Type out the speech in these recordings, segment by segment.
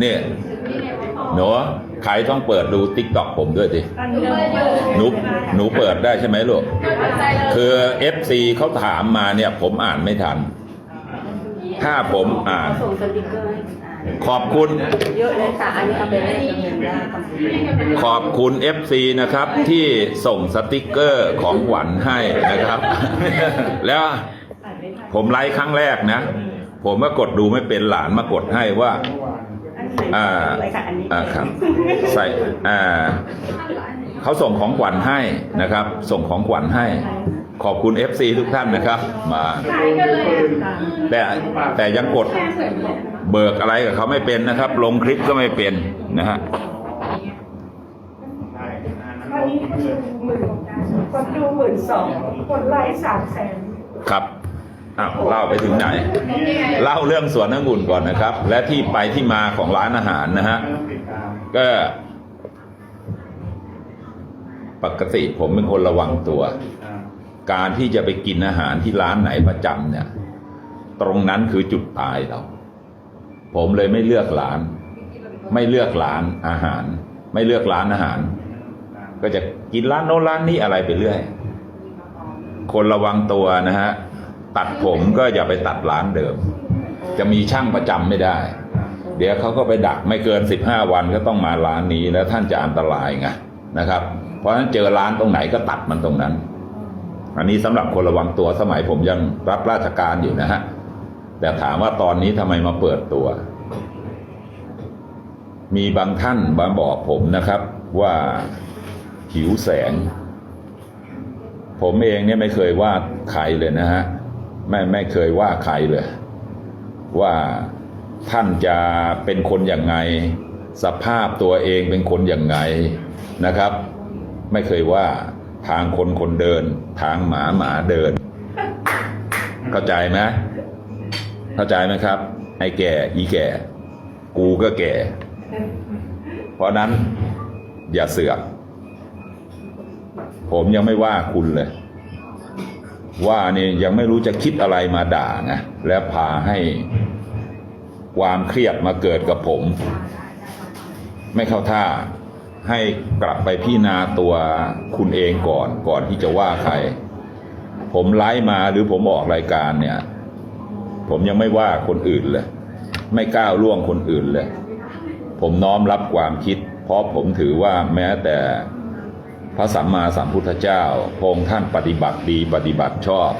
เนี่ยหนูใครต้องเปิดดูติ๊กต็อกผมด้วยสิหนูหนูเปิดได้ใช่ไหมลูก คือ FC เขาถามมาเนี่ย ผมอ่านไม่ทัน ถ้าผมอ่านส่งสติกเกอร์ให้อ่านขอบคุณเยอะเลยค่ะอันนี้เอาไปเล่นเงินได้ทำขอบคุณ FC นะครับ ที่ส่งสติกเกอร์ของขวัญให้นะครับ แล้วผมไลฟ์ครั้งแรกนะ ผมก็กดดูไม่เป็นหลานมากดให้ว่า อ่าอะไรค่ะอันนี้อ่าครับใส่อ่าเขาส่งของขวัญให้นะครับ ส่งของขวัญให้ ขอบคุณ FC ทุกท่านนะครับ มาแต่แต่ยังกดเบิกอะไรกับเขาไม่เป็นนะครับ ลงคลิปก็ไม่เป็นนะฮะตอนนี้หมื่นคนดูหมื่นสองคนไลค์สามแสนครับ อ้าวเล่าไปถึงไหน เล่าเรื่องสวนองุ่นก่อนนะครับ และที่ไปที่มาของร้านอาหารนะฮะก็ ปกติผมเป็นคนระวังตัว การที่จะไปกินอาหารที่ร้านไหนประจำเนี่ย ตรงนั้นคือจุดตายเรา ผมเลยไม่เลือกร้าน ไม่เลือกร้านอาหาร ไม่เลือกร้านอาหาร ก็จะกินร้านโน้นร้านนี้อะไรไปเรื่อย คนระวังตัวนะฮะ ตัดผมก็อย่าไปตัดร้านเดิม จะมีช่างประจำไม่ได้ เดี๋ยวเขาก็ไปดักไม่เกินสิบห้าวันก็ต้องมาร้านนี้แล้วท่านจะอันตรายไงนะครับ เพราะฉะนั้นเจอร้านตรงไหนก็ตัดมันตรงนั้น อันนี้สำหรับคนระวังตัวสมัยผมยังรับราชการอยู่นะฮะแต่ถามว่าตอนนี้ทำไมมาเปิดตัว มีบางท่านมาบอกผมนะครับว่าหิวแสง ผมเองเนี่ยไม่เคยว่าใครเลยนะฮะ ไม่ไม่เคยว่าใครเลย ว่าท่านจะเป็นคนอย่างไง สภาพตัวเองเป็นคนอย่างไงนะครับ ไม่เคยว่าทางคนคนเดิน ทางหมาหมาเดิน เข้าใจไหมเข้าใจไหมครับ ไอ้แก่อีแก่ กูก็แก่ เพราะนั้นอย่าเสือก ผมยังไม่ว่าคุณเลย ว่านี่ยังไม่รู้จะคิดอะไรมาด่านะและพาให้ความเครียดมาเกิดกับผม ไม่เข้าท่าให้กลับไปพี่นาตัวคุณเองก่อนก่อนที่จะว่าใคร ผมไลฟ์มาหรือผมออกรายการเนี่ย ผมยังไม่ว่าคนอื่นเลย ไม่ก้าวล่วงคนอื่นเลย ผมน้อมรับความคิด เพราะผมถือว่าแม้แต่ พระสัมมาสัมพุทธเจ้าพงท่านปฏิบัติดีปฏิบัติชอบ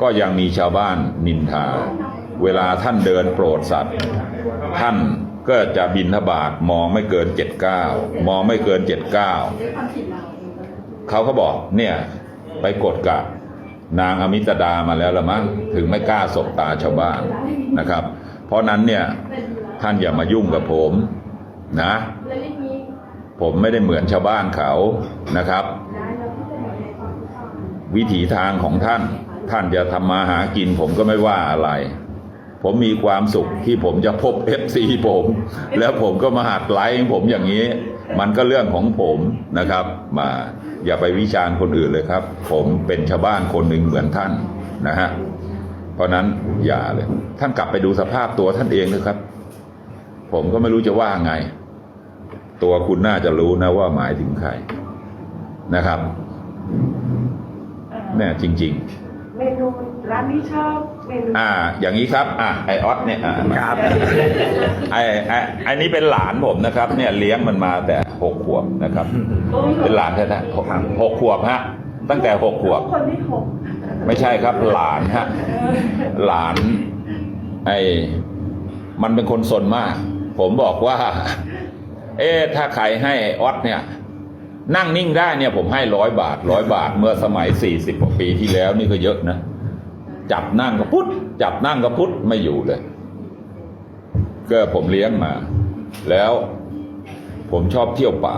ก็ยังมีชาวบ้านนินทา เวลาท่านเดินโปรดสัตว์ ท่านก็จะบินทบาทมองไม่เกินเจ็ดเก้ามองไม่เกินเจ็ดเก้าเขาก็บอกเนี่ยไปกดกับนางอมิตดามาแล้วละมั้งถึงไม่กล้าสบตาชาวบ้านนะครับ เพราะนั้นเนี่ยท่านอย่ามายุ่งกับผมนะ ผมไม่ได้เหมือนชาวบ้านเขานะครับ วิถีทางของท่าน ท่านจะทำมาหากินผมก็ไม่ว่าอะไร ผมมีความสุขที่ผมจะพบเอฟซีผม แล้วผมก็มาหัดไลฟ์ผมอย่างนี้ มันก็เรื่องของผมนะครับ มาอย่าไปวิจารณ์คนอื่นเลยครับ ผมเป็นชาวบ้านคนหนึ่งเหมือนท่านนะฮะเพราะนั้นอย่าเลย ท่านกลับไปดูสภาพตัวท่านเองนะครับ ผมก็ไม่รู้จะว่าไง ตัวคุณน่าจะรู้นะว่าหมายถึงใครนะครับแน่จริงเมนูร้านนี้ชอบเมนูๆอ่า อย่างนี้ครับ อะไอออสเนี่ยอ่าครับไอไอไอนี้เป็นหลานผมนะครับ เนี่ยเลี้ยงมันมาแต่หกขวบนะครับ เป็นหลานแท้ๆหกหกขวบฮะ ตั้งแต่หกขวบ คนที่หกไม่ใช่ครับ หลานฮะหลาน ไอมันเป็นคนสนมาก ผมบอกว่า เอ๊ะถ้าใครให้ออสเนี่ย นั่งนิ่งได้เนี่ยผมให้ร้อยบาทร้อยบาทเมื่อสมัยสี่สิบกว่าปีที่แล้วนี่ก็เยอะนะ จับนั่งก็พุทธจับนั่งก็พุทธไม่อยู่เลย ก็ผมเลี้ยงมา แล้วผมชอบเที่ยวป่า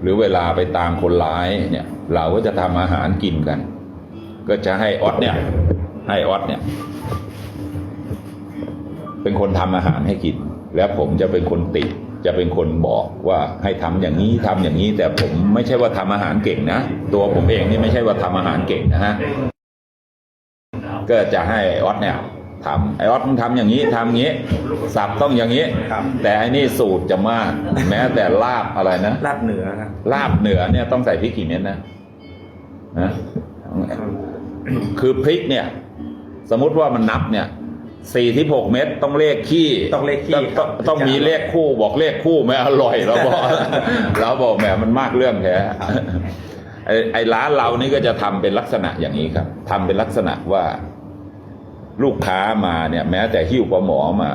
หรือเวลาไปตามคนร้ายเนี่ย เราก็จะทำอาหารกินกัน ก็จะให้ออสเนี่ย ให้ออสเนี่ย เป็นคนทำอาหารให้กิน แล้วผมจะเป็นคนติด จะเป็นคนบอกว่าให้ทำอย่างนี้ทำอย่างนี้ แต่ผมไม่ใช่ว่าทำอาหารเก่งนะ ตัวผมเองนี่ไม่ใช่ว่าทำอาหารเก่งนะฮะก็จะให้ออสเนี่ยทำไอออสมึงทำอย่างนี้ทำอย่างนี้ สับต้องอย่างนี้ครับแต่ไอ้นี่สูตรจะมาก แม้แต่ลาบอะไรนะลาบเหนือครับลาบเหนือเนี่ยต้องใส่พริกกี่เม็ดนะนะคือพริกเนี่ย สมมุติว่ามันนับเนี่ย สี่ที่หกเม็ดต้องเลขขี้ต้องเลขขี้ต้องต้องมีเลขคู่บอกเลขคู่ไม่อร่อยเราบอก เราบอกแหมมันมากเรื่องแท้ไอ้ไอ้ร้านเรานี่ก็จะทำเป็นลักษณะอย่างนี้ครับทำเป็นลักษณะว่า ลูกค้ามาเนี่ย แม้แต่หิ้วปลาหมอมา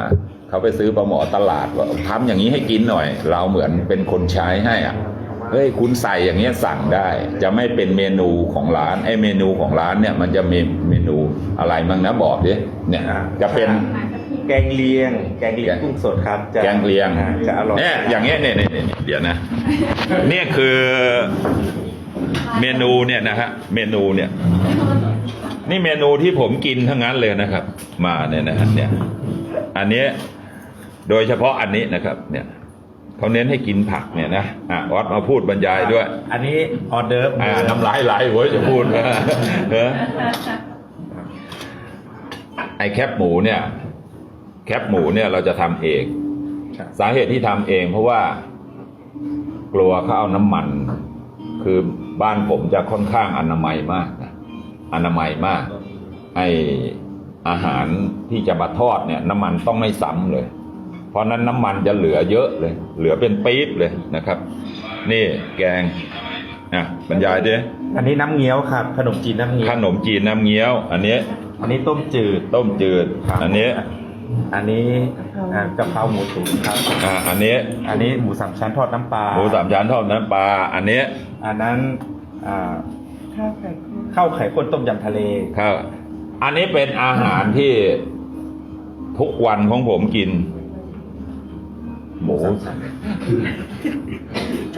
เขาไปซื้อปลาหมอตลาดว่าทำอย่างนี้ให้กินหน่อย เราเหมือนเป็นคนใช้ให้อะ เฮ้ยคุณใส่อย่างเงี้ยสั่งได้ จะไม่เป็นเมนูของร้านไอ้เมนูของร้านเนี่ยมันจะมีเมนูอะไรมั่งนะบอกดิเนี่ยอ่าจะเป็นแกงเลียง แกงเลียงแกงกุ้งสดครับจะแกงเลียงอ่าจะอร่อยเนี่ยอย่างเงี้ยเนี่ยเนี่ยเนี่ยเดี๋ยวนะเนี่ยคือเมนูเนี่ยนะฮะเมนูเนี่ยนี่เมนูที่ผมกินทั้งนั้นเลยนะครับ มาเนี่ยนะฮะเนี่ย อันเนี้ยโดยเฉพาะอันนี้นะครับ เนี่ย เขาเน้นให้กินผักเนี่ยนะอะออสมาพูดบรรยายด้วย อันนี้ออเดิร์ฟอ่าน้ำลายไหลเว้ยจะพูดเออไอแคบหมูเนี่ย แคบหมูเนี่ยเราจะทำเองครับสาเหตุที่ทำเองเพราะว่า กลัวเขาเอาน้ำมัน คือบ้านผมจะค่อนข้างอนามัยมากนะอนามัยมาก ไออาหารที่จะมาทอดเนี่ย น้ำมันต้องไม่ซ้ำเลย เพราะนั้นน้ำมันจะเหลือเยอะเลย เหลือเป็นปี๊บเลยนะครับ นี่แกงอะบรรยายดิอันนี้น้ำเงี้ยวครับ ขนมจีนน้ำเงี้ยวขนมจีนน้ำเงี้ยว อันนี้อันนี้ต้มจืด ต้มจืด ครับ อันนี้อันนี้อ่ากะเพราหมูตุ๋นครับ อ่าอันนี้อันนี้หมูสามชั้นทอดน้ำปลา หมูสามชั้นทอดน้ำปลาอันนี้อันนั้นอ่าข้าวไข่ข้นข้าวไข่ข้นต้มยำทะเล ครับ อันนี้เป็นอาหารที่ทุกวันของผมกิน หมู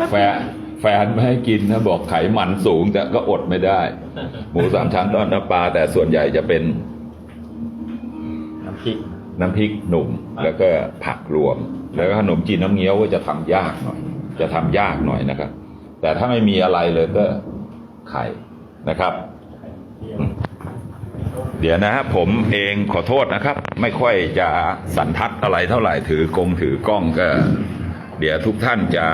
แฟนแฟนไม่ให้กินนะบอกไขมันสูงแต่ก็อดไม่ได้ หมูสามชั้นทอดน้ำปลาแต่ส่วนใหญ่จะเป็น น้ำพริกน้ำพริกหนุ่มแล้วก็ผักรวม แล้วก็ขนมจีนน้ำเงี้ยวก็จะทำยากหน่อย จะทำยากหน่อยนะครับ แต่ถ้าไม่มีอะไรเลยก็ไข่นะครับ เดี๋ยวนะฮะผมเองขอโทษนะครับ ไม่ค่อยจะสันทัดอะไรเท่าไหร่ถือกงถือกล้องก็ เดี๋ยวทุกท่านจะ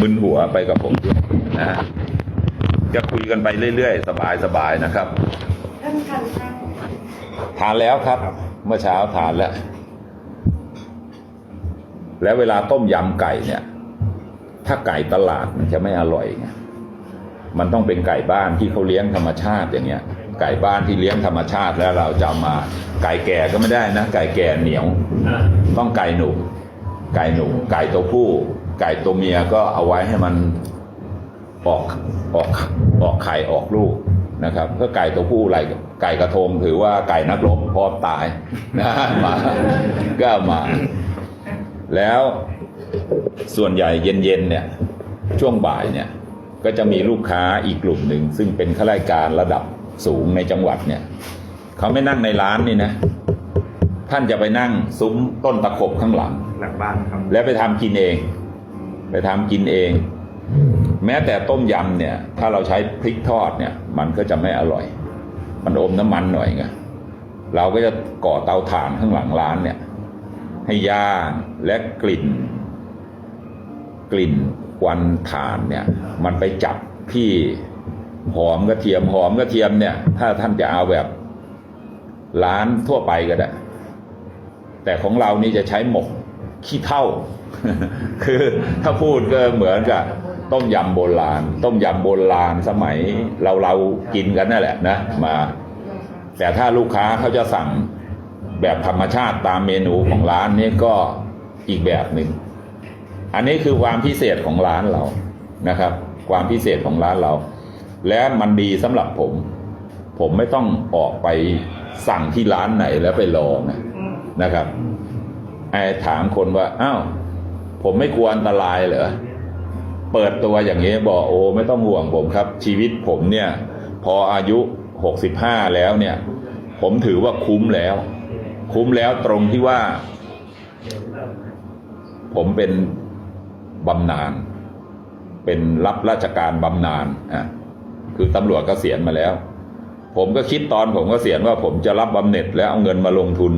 มึนหัวไปกับผมด้วยนะฮะจะคุยกันไปเรื่อยๆ สบายๆนะครับท่านทานข้าวทานแล้วครับ เมื่อเช้าทานแล้ว แล้วเวลาต้มยำไก่เนี่ย ถ้าไก่ตลาดมันจะไม่อร่อยไงมันต้องเป็นไก่บ้านที่เขาเลี้ยงธรรมชาติอย่างเงี้ย ไก่บ้านที่เลี้ยงธรรมชาติแล้วเราจะมาไก่แก่ก็ไม่ได้นะ ไก่แก่เหนียว ต้องไก่หนุ่มไก่หนุ่มไก่ตัวผู้ ไก่ตัวเมียก็เอาไว้ให้มันออกออกออกไข่ออกลูกนะครับก็ไก่ตัวผู้ไรไก่กระทงถือว่าไก่นักรบพร้อมตายนะมาก็มา แล้วส่วนใหญ่เย็นๆเนี่ยช่วงบ่ายเนี่ยก็จะมีลูกค้าอีกกลุ่มหนึ่ง ซึ่งเป็นข้าราชการระดับ สูงในจังหวัดเนี่ยเขาไม่นั่งในร้านนี่นะท่านจะไปนั่งซุ้มต้นตะขบข้างหลัง หลังบ้านครับ แล้วไปทำกินเอง ไปทำกินเอง แม้แต่ต้มยำเนี่ย ถ้าเราใช้พริกทอดเนี่ย มันก็จะไม่อร่อย มันอมน้ำมันหน่อยไงเราก็จะก่อเตาถ่านข้างหลังร้านเนี่ย ให้ย่างและกลิ่น กลิ่นควันถ่านเนี่ย มันไปจับที่ หอมกระเทียมหอมกระเทียมเนี่ย ถ้าท่านจะเอาแบบร้านทั่วไปก็ได้ แต่ของเรานี่จะใช้หมกขี้เท่า คือถ้าพูดก็เหมือนกับต้มยำโบราณ ต้มยำโบราณสมัยเราเรากินกันนั่นแหละนะมา แต่ถ้าลูกค้าเขาจะสั่งแบบธรรมชาติตามเมนูของร้านนี้ก็อีกแบบหนึ่ง อันนี้คือความพิเศษของร้านเรานะครับ ความพิเศษของร้านเรา และมันดีสำหรับผม ผมไม่ต้องออกไปสั่งที่ร้านไหนแล้วไปรอไงอืมนะครับไอ้ถามคนว่าอ้าวผมไม่กลัวอันตรายเหรอเปิดตัวอย่างนี้บอกโอ้ไม่ต้องห่วงผมครับ ชีวิตผมเนี่ย พออายุหกสิบห้าแล้วเนี่ย ผมถือว่าคุ้มแล้ว คุ้มแล้วตรงที่ว่า ผมเป็นบำนาญเป็นรับราชการบำนาญอะ คือตำรวจกเกษียณมาแล้ว ผมก็คิดตอนผมก็เสียณว่าผมจะรับบำเหน็จแล้วเอาเงินมาลงทุน